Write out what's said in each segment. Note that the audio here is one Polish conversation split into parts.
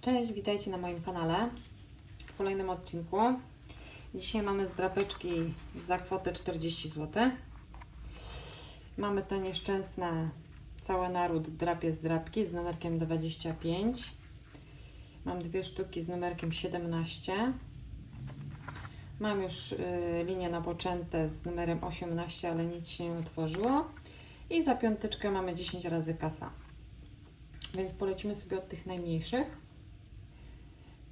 Cześć, witajcie na moim kanale w kolejnym odcinku. Dzisiaj mamy zdrapeczki za kwotę 40 zł. Mamy te nieszczęsne cały naród drapie zdrapki z numerkiem 25. Mam dwie sztuki z numerkiem 17. Mam już y, linię napoczęte z numerem 18, ale nic się nie utworzyło. I za piąteczkę mamy 10 razy kasa. Więc polecimy sobie od tych najmniejszych.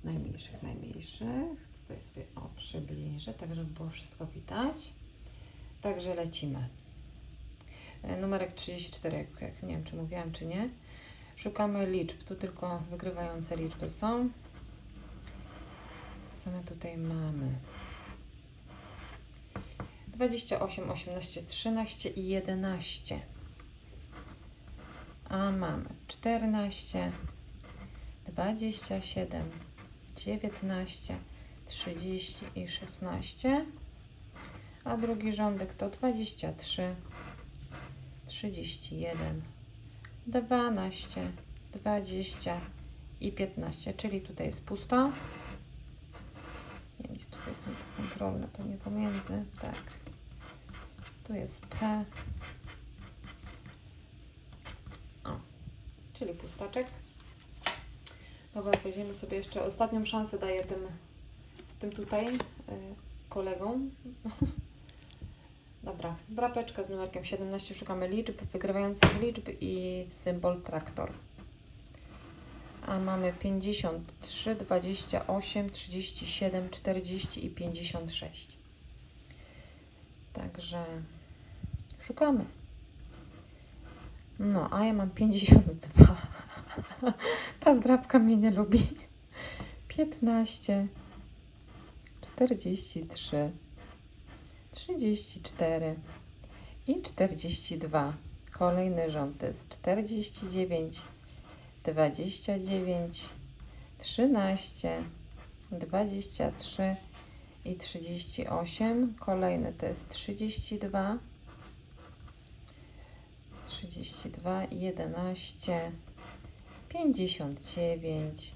Najmniejszych, najmniejszych. Tutaj sobie o, przybliżę, tak żeby było wszystko widać. Także lecimy. E, Numerek 34, jak- nie wiem czy mówiłam czy nie. Szukamy liczb. Tu tylko wygrywające liczby są. Co my tutaj mamy? 28, 18, 13 i 11. A mamy 14, 27, 19, 30 i 16. A drugi rządek to 23, 31, 12, 20 i 15, czyli tutaj jest pusto. Nie wiem, gdzie tutaj są te kontrolne, pewnie pomiędzy. Tak. Tu jest P. O, czyli pustaczek. Dobra, weźmiemy sobie jeszcze ostatnią szansę, daję tym, tym tutaj y, kolegom. Dobra, brapeczka z numerkiem 17, szukamy liczb, wygrywających liczb i symbol traktor. A mamy 53, 28, 37, 40 i 56. Także szukamy. No, a ja mam 52. Ta zdrabka mnie nie lubi. 15, 43, 34 i 42. Kolejny rząd to jest 49, 29, 13, 23 i 38. Kolejny to jest 32, 32, 11, 59,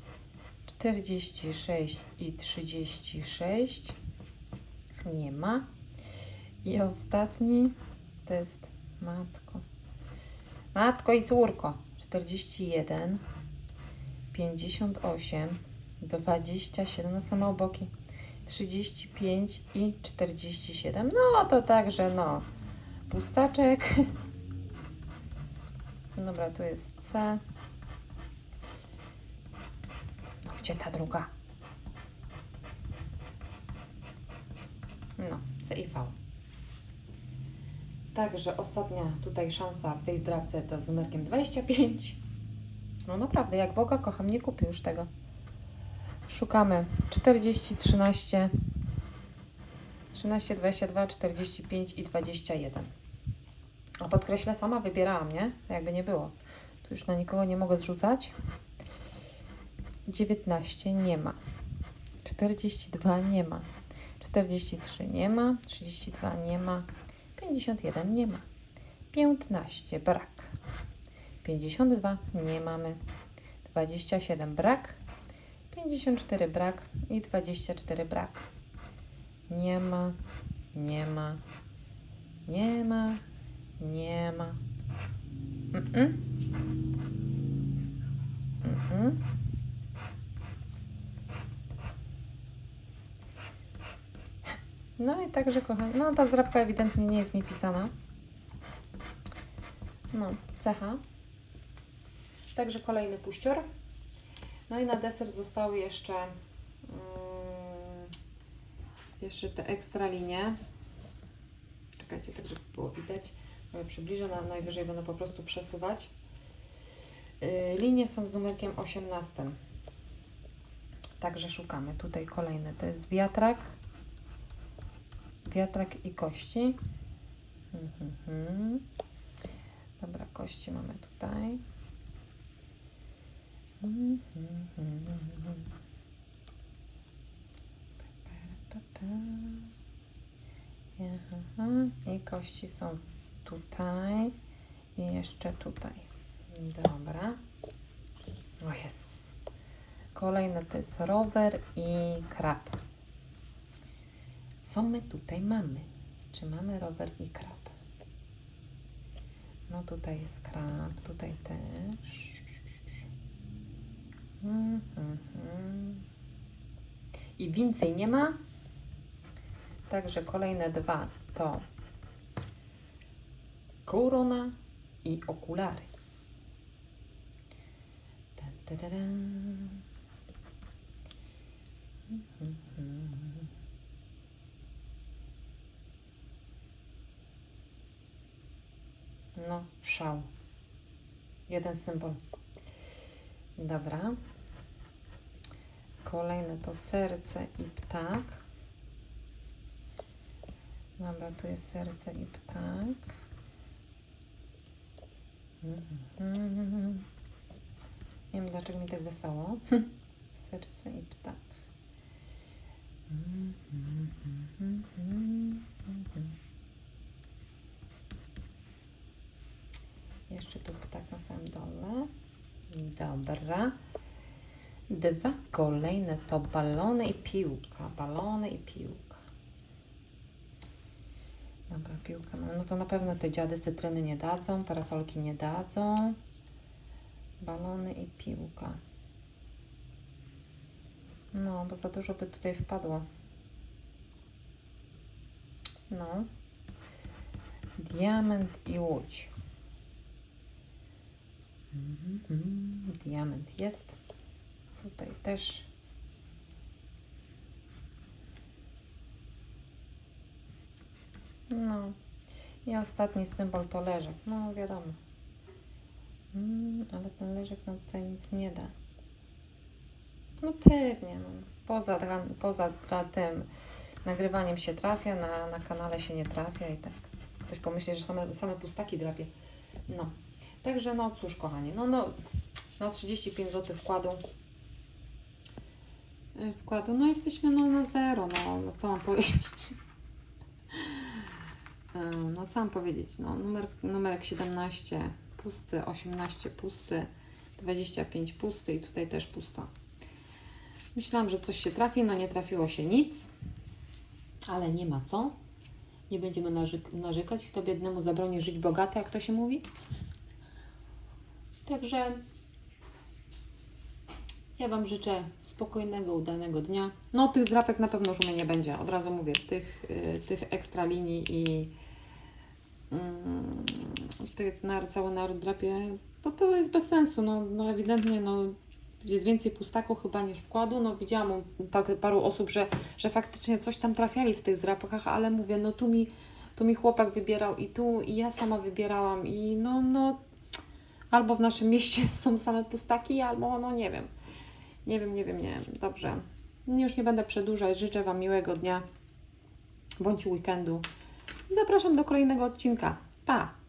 46 i 36. Nie ma. I ostatni to jest matko. Matko i córko. 41, 58, 27 na same oboki. 35 i 47. No to także no. Pustaczek. Dobra, tu jest C. Gdzie ta druga? No, C i V. Także ostatnia tutaj szansa w tej zdrabce to z numerkiem 25. No naprawdę, jak Boga kocham, nie kupię już tego. Szukamy 40, 13, 13, 22, 45 i 21. A podkreślę, sama wybierałam, nie? Jakby nie było. Tu już na nikogo nie mogę zrzucać. 19 nie ma. 42 nie ma. 43 nie ma. 32 nie ma. 51 nie ma. 15 brak. 52 nie mamy. 27 brak. 54 brak i 24 brak. Nie ma, nie ma, nie ma, nie ma. Mm-mm. Mm-mm. No i także kochani, no ta zdrabka ewidentnie nie jest mi pisana. No, cecha. Także kolejny puścior. No i na deser zostały jeszcze mm, jeszcze te ekstra linie. Czekajcie, tak żeby było widać. Ja przybliżę, na, najwyżej będę po prostu przesuwać. Yy, linie są z numerkiem 18. Także szukamy. Tutaj kolejne. To jest wiatrak. Wiatrak i kości. Mhm. Dobra, kości mamy tutaj. Mhm. I kości są tutaj i jeszcze tutaj. Dobra. O Jezus. Kolejne to jest rower i krab. Co my tutaj mamy? Czy mamy rower i krab? No tutaj jest krab, tutaj też. Mhm. I więcej nie ma. Także kolejne dwa to korona i okulary. Tan. Mhm, mhm. No, szał. Jeden symbol. Dobra. Kolejne to serce i ptak. Dobra, tu jest serce i ptak. Mhm. Nie wiem dlaczego mi tak wesoło. Serce i ptak. Tu ptak na samym dole. Dobra. Dwa kolejne to balony i piłka. Balony i piłka. Dobra, piłkę mam. No to na pewno te dziady cytryny nie dadzą, parasolki nie dadzą. Balony i piłka. No, bo za dużo by tutaj wpadło. No. Diament i łódź. Mhm, Diament jest. Tutaj też. No. I ostatni symbol to leżek. No wiadomo. Mm, ale ten leżek nam tutaj nic nie da. No pewnie. No. Poza, poza tym nagrywaniem się trafia, na, na kanale się nie trafia i tak. Ktoś pomyśli, że same, same pustaki drapie. No. Także no cóż kochani, no, no na 35 zł wkładu. Wkładu, no jesteśmy no, na zero, no, no co mam powiedzieć. Y, No co mam powiedzieć, no numer, numerek 17 pusty, 18 pusty, 25 pusty i tutaj też pusto. Myślałam, że coś się trafi, no nie trafiło się nic, ale nie ma co. Nie będziemy narzekać, kto biednemu zabroni żyć bogato, jak to się mówi. Także ja Wam życzę spokojnego, udanego dnia. No, tych zdrapek na pewno mnie nie będzie. Od razu mówię, tych, y, tych ekstra linii i mm, tych nar, cały naród drapie, bo to jest bez sensu. No, no ewidentnie no, jest więcej pustaków chyba niż wkładu. No, widziałam paru osób, że, że faktycznie coś tam trafiali w tych zdrapkach, ale mówię, no tu mi, tu mi chłopak wybierał i tu, i ja sama wybierałam i no, no albo w naszym mieście są same pustaki, albo no nie wiem. Nie wiem, nie wiem, nie wiem. Dobrze. Już nie będę przedłużać. Życzę Wam miłego dnia bądź weekendu. I zapraszam do kolejnego odcinka. Pa!